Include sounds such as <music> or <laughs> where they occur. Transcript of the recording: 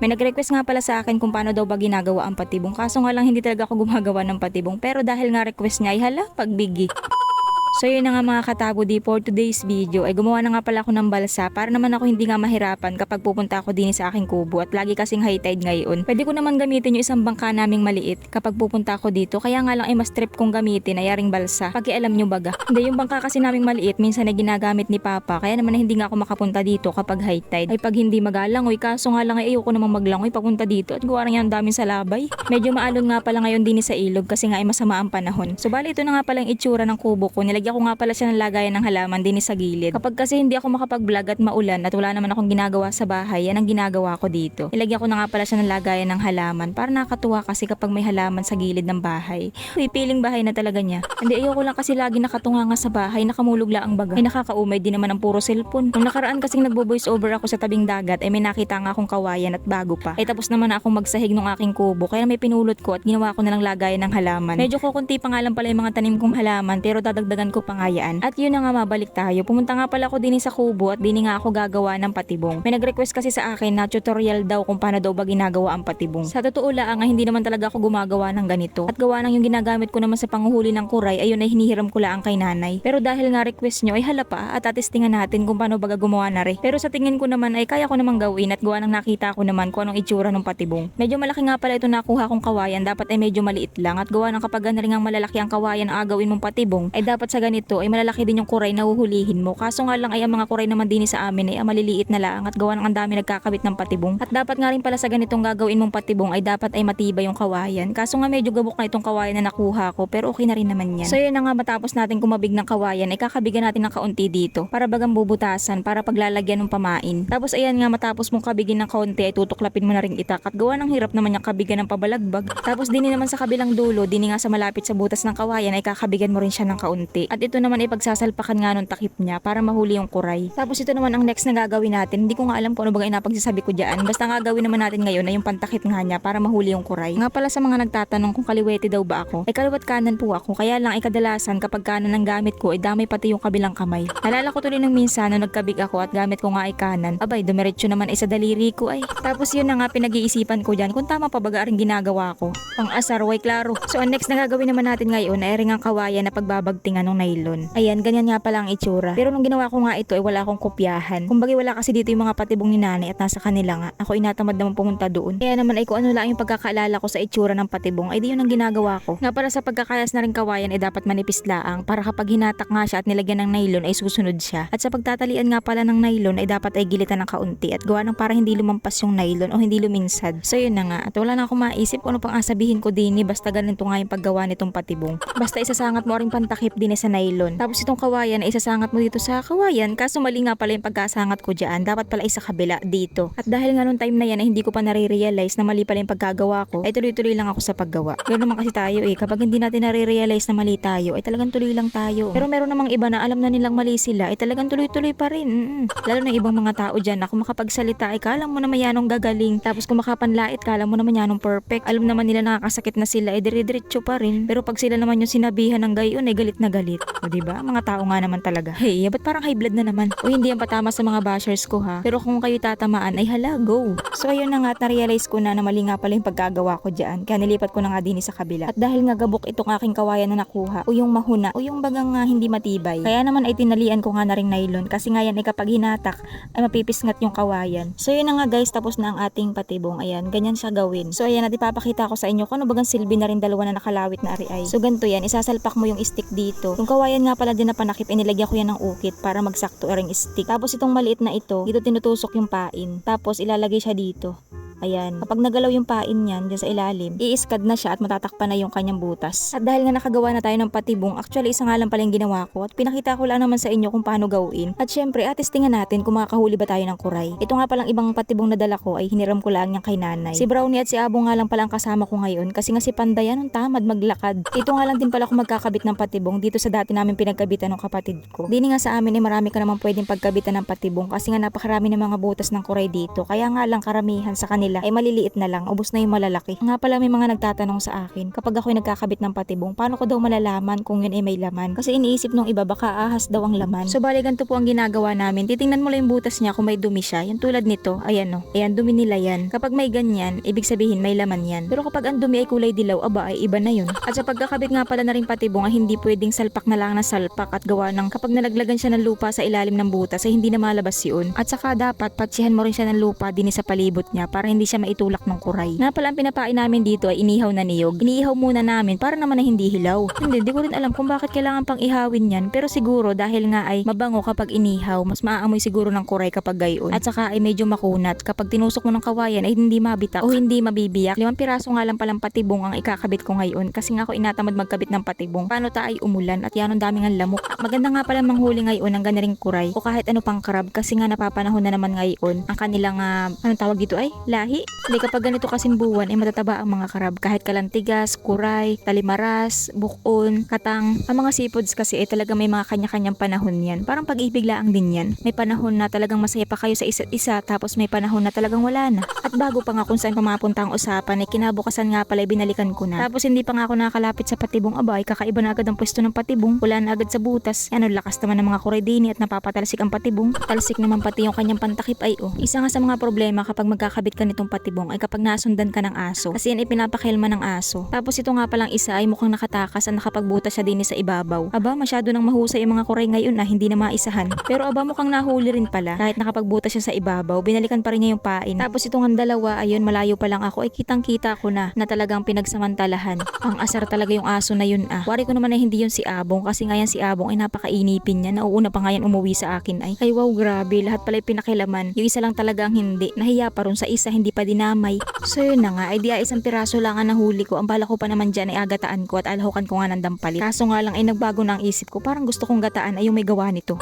May nag-request nga pala sa akin kung paano daw ba ginagawa ang patibong. Kaso nga lang hindi talaga ako gumagawa ng patibong. Pero dahil nga request niya ay hala, pagbigi. So yun na nga mga katago di for today's video ay gumawa na nga pala ako ng balsa para naman ako hindi nga mahirapan kapag pupunta ako din sa aking kubo at lagi kasing high tide ngayon. Pwede ko naman gamitin yung isang bangka naming maliit kapag pupunta ako dito kaya nga lang ay mas trip kong gamitin ay yaring balsa. Pakialam nyo baga. <laughs> Hindi yung bangka kasi naming maliit minsan ay ginagamit ni Papa kaya naman hindi nga ako makapunta dito kapag high tide. Ay pag hindi magalangoy kaso nga lang ay ayoko namang maglangoy papunta dito at gawa ang daming salabay. Medyo maalon nga pala ngayon din sa ilog kasi nga ay masama ang panahon. So bali ito na nga pala yung itsura ng kubo ko. Nilagyan ko nga pala siya ng lagayan ng halaman din sa gilid. Kapag kasi hindi ako makapag-vlog at maulan at wala naman akong ginagawa sa bahay, yan ang ginagawa ko dito. Nilagyan ko na nga pala siya ng lagayan ng halaman para nakatuwa kasi kapag may halaman sa gilid ng bahay. Uy, piling bahay na talaga niya. Hindi ayoko lang kasi lagi nakatunga nga sa bahay, nakamulog lang ang baga. Ay nakakaumay din naman ang puro cellphone. Nung nakaraan kasing nagbo-voice over ako sa tabing dagat, ay may nakita nga akong kawayan at bago pa. Ay tapos naman na akong magsahig ng aking kubo, kaya may pinulot ko at ginawa ko na lang lagayan ng halaman. Medyo kukunti pa nga lang pala yung mga tanim kong halaman, pero dadagdagan ko pa nga yan. At yun na nga mabalik tayo. Pumunta nga pala ako din sa kubo at din nga ako gagawa ng patibong. May nag-request kasi sa akin na tutorial daw kung paano daw ba ginagawa ang patibong. Sa totoo lang, ay hindi naman talaga ako gumagawa ng ganito. At gawa ng yung ginagamit ko naman sa panguhuli ng kuray, ayun ay hinihiram ko lang kay nanay. Pero dahil nga request nyo ay hala pa at atestingan natin kung paano baga gumawa na rin. Pero sa tingin ko naman ay kaya ko namang gawin at gawa ng nakita ko naman kung anong itsura ng patibong. Medyo malaki nga pala ito nakuha kong kawayan, dapat ay medyo maliit lang at gawa ng kapag na rin ang malalaki ang kawayan ang agawin mong patibong, ay dapat sa ganito ay malalaki din yung kuray na huhulihin mo. Kaso nga lang ay ang mga kuray naman din sa amin ay ang maliliit na lang at gawa ng ang dami nagkakabit ng patibong. At dapat nga rin pala sa ganitong gagawin mong patibong ay dapat ay matibay yung kawayan. Kaso nga medyo gabok na itong kawayan na nakuha ko pero okay na rin naman yan. So yun na nga matapos natin kumabig ng kawayan ay kakabigan natin ng kaunti dito para bagang bubutasan para paglalagyan ng pamain. Tapos ayan nga matapos mong kabigin ng kaunti ay tutuklapin mo na ring itak at gawa ng hirap naman yung kabigan ng pabalagbag. Tapos din naman sa kabilang dulo, din nga sa malapit sa butas ng kawayan ay kakabigan mo rin siya ng kaunti. At ito naman ay pagsasalpakan nga nung takip niya para mahuli yung kuray. Tapos ito naman ang next na gagawin natin. Hindi ko nga alam kung ano ba inapagsasabi ko dyan. Basta nga gagawin naman natin ngayon ay yung pantakip nga niya para mahuli yung kuray. Nga pala sa mga nagtatanong kung kaliwete daw ba ako. Ay kaliwat kanan po ako. Kaya lang ay kadalasan kapag kanan ang gamit ko ay damay pati yung kabilang kamay. Nalala ko tuloy ng minsan nung nagkabig ako at gamit ko nga ay kanan. Abay, dumiretso naman ay sa daliri ko ay. Tapos yun na nga pinag-iisipan ko dyan kung tama pa baga rin ginagawa ko. Pang asar, way klaro. So ang next na gagawin naman natin ngayon ay ring ang kawayan na pagbabagtingan ng nylon. Ayan, ganyan nga pala ang itsura. Pero nung ginawa ko nga ito ay wala akong kopyahan. Kumbaga wala kasi dito yung mga patibong ni nanay at nasa kanila nga. Ako inatamad naman pumunta doon. Kaya naman ay kung ano lang yung pagkakaalala ko sa itsura ng patibong ay di yun ang ginagawa ko. Nga para sa pagkakayas na rin kawayan ay dapat manipis laang para kapag hinatak nga siya at nilagyan ng nylon ay susunod siya. At sa pagtatalian nga pala ng nylon ay dapat ay gilitan ng kaunti at gawa ng para hindi lumampas yung nylon o hindi luminsad. So yun na nga at wala na akong maisip kung ano pang asabihin ko din basta ganito nga yung paggawa nitong patibong. Basta isasangat mo ring pantakip din sa nylon. Tapos itong kawayan ay isasangat mo dito sa kawayan kaso mali nga pala yung pagkasangat ko dyan. Dapat pala isa kabila dito. At dahil nga nung time na yan ay hindi ko pa nare-realize na mali pala yung pagkagawa ko ay tuloy-tuloy lang ako sa paggawa. Ganoon naman kasi tayo eh. Kapag hindi natin nare-realize na mali tayo ay talagang tuloy lang tayo. Pero meron namang iba na alam na nilang mali sila ay talagang tuloy-tuloy pa rin. Lalo na ibang mga tao dyan na kung makapagsalita ay kala mo naman yanong gagaling. Tapos kung makapanlait kala mo naman yanong perfect. Alam naman nila nakakasakit na sila ay dire-diretso pa rin. Pero pag sila naman yung sinabihan ng gayon ay galit na galit. O diba? Mga tao nga naman talaga. Hey, ba't parang high blood na naman? O hindi yan patama sa mga bashers ko ha. Pero kung kayo tatamaan ay hala, go. So ayun na nga at na-realize ko na na mali nga pala yung pagkagawa ko dyan. Kaya nilipat ko na nga din sa kabila. At dahil nga gabok itong aking kawayan na nakuha o yung mahuna o yung bagang nga hindi matibay. Kaya naman ay tinalian ko nga na ring nylon kasi nga yan ay kapag hinatak ay mapipisngat yung kawayan. So yun na nga guys, tapos na ang ating patibong. Ayan, ganyan siya gawin. So ayan, at ipapakita ko sa inyo kung ano bagang silbi na rin dalawa na nakalawit na ari-ay. So ganito yan, isasalpak mo yung stick dito. Yung kawayan nga pala din na panakip, inilagyan ko yan ng ukit para magsakto ang stick. Tapos itong maliit na ito, dito tinutusok yung pain. Tapos ilalagay siya dito. Ayan. Kapag nagalaw yung pain niyan dyan sa ilalim, iiskad na siya at matatakpan na yung kanyang butas. At dahil nga nakagawa na tayo ng patibong, actually isa nga lang pala yung ginawa ko at pinakita ko lang naman sa inyo kung paano gawin. At syempre, atestingan natin kung makakahuli ba tayo ng kuray. Ito nga palang ibang patibong na dala ko ay hiniram ko lang yung kay nanay. Si Brownie at si Abo nga lang palang kasama ko ngayon kasi nga si Panda yan ang tamad maglakad. Ito nga lang din pala ako magkakabit ng patibong dito sa dati namin pinagkabitan ng kapatid ko. Dini nga sa amin ay marami ka naman pwedeng pagkabitan ng patibong kasi nga napakarami ng mga butas ng kuray dito. Kaya nga lang karamihan sa kanila nila ay maliliit na lang, ubos na yung malalaki. Nga pala may mga nagtatanong sa akin, kapag ako'y nagkakabit ng patibong, paano ko daw malalaman kung yun ay may laman? Kasi iniisip nung iba baka ahas daw ang laman. So bali ganito po ang ginagawa namin. Titingnan mo lang yung butas niya kung may dumi siya. Yung tulad nito, ayan no. Ayan, dumi nila yan. Kapag may ganyan, ibig sabihin may laman yan. Pero kapag ang dumi ay kulay dilaw, aba ay iba na yun. At sa pagkakabit nga pala na rin patibong ay hindi pwedeng salpak na lang na salpak at gawa ng kapag nalaglagan siya ng lupa sa ilalim ng butas ay hindi na malabas yun. At saka dapat patsihan mo rin siya ng lupa din sa palibot niya para hindi siya maitulak ng kuray. Na pala ang pinapain namin dito ay inihaw na niyog. Iniihaw muna namin para naman na hindi hilaw. Hindi, di ko rin alam kung bakit kailangan pang ihawin yan. Pero siguro dahil nga ay mabango kapag inihaw, mas maaamoy siguro ng kuray kapag gayon. At saka ay medyo makunat. Kapag tinusok mo ng kawayan ay hindi mabitak o hindi mabibiyak. Limang piraso nga lang palang patibong ang ikakabit ko ngayon kasi nga ako inatamad magkabit ng patibong. Paano ta ay umulan at yan ang daming ang lamok. Maganda nga pala manghuli ngayon ng ganaring kuray o kahit ano pang karab kasi nga napapanahon na naman ngayon ang kanilang ah, anong tawag dito ay lahi. Hindi kapag ganito kasing buwan ay matataba ang mga karab kahit kalantigas, kuray, talimaras, bukon, katang. Ang mga seafoods kasi ay talaga may mga kanya-kanyang panahon yan. Parang pag-ibig lang din yan. May panahon na talagang masaya pa kayo sa isa't isa tapos may panahon na talagang wala na. At bago pa nga kung saan pa mapunta ang usapan ay kinabukasan nga pala ay binalikan ko na. Tapos hindi pa nga ako nakakalapit sa patibong abay kakaiba na agad ang pwesto ng patibong. Wala na agad sa butas. Ano lakas naman ng mga kuredini at napapatalsik ang patibong. Talsik naman pati yung kanyang pantakip ay oh. Isa nga sa mga problema kapag magkakabit ka nitong patibong ay kapag nasundan ka ng aso. Kasi yan ay pinapakilma ng aso. Tapos ito nga palang isa ay mukhang nakatakas at nakapagbutas siya din sa ibabaw. Aba masyado nang mahusay ang mga kuray ngayon na hindi na maisahan. Pero aba mukhang nahuli rin pala. Kahit nakapagbutas siya sa ibabaw, binalikan pa rin niya yung pain. Tapos itong ang dalawa, ayun malayo pa lang ako ay kitang kita ko na na talagang pinagsamantalahan. Ang asar talaga yung aso na yun ah. Wari ko naman na hindi yun si Abong kasi nga yan si Abong ay napakainipin niya. Nauuna pa nga yan umuwi sa akin ay. Ay wow grabe, lahat pala yung pinakilaman. Yung isa lang talaga ang hindi. Nahiya pa ron sa isa, hindi pa dinamay. So yun na nga, ay di ay isang piraso lang ang nahuli ko. Ang bala ko pa naman dyan ay agataan ko at alhokan ko nga ng dampalit. Kaso nga lang ay nagbago na ang isip ko. Parang gusto kong gataan ay yung may gawa nito.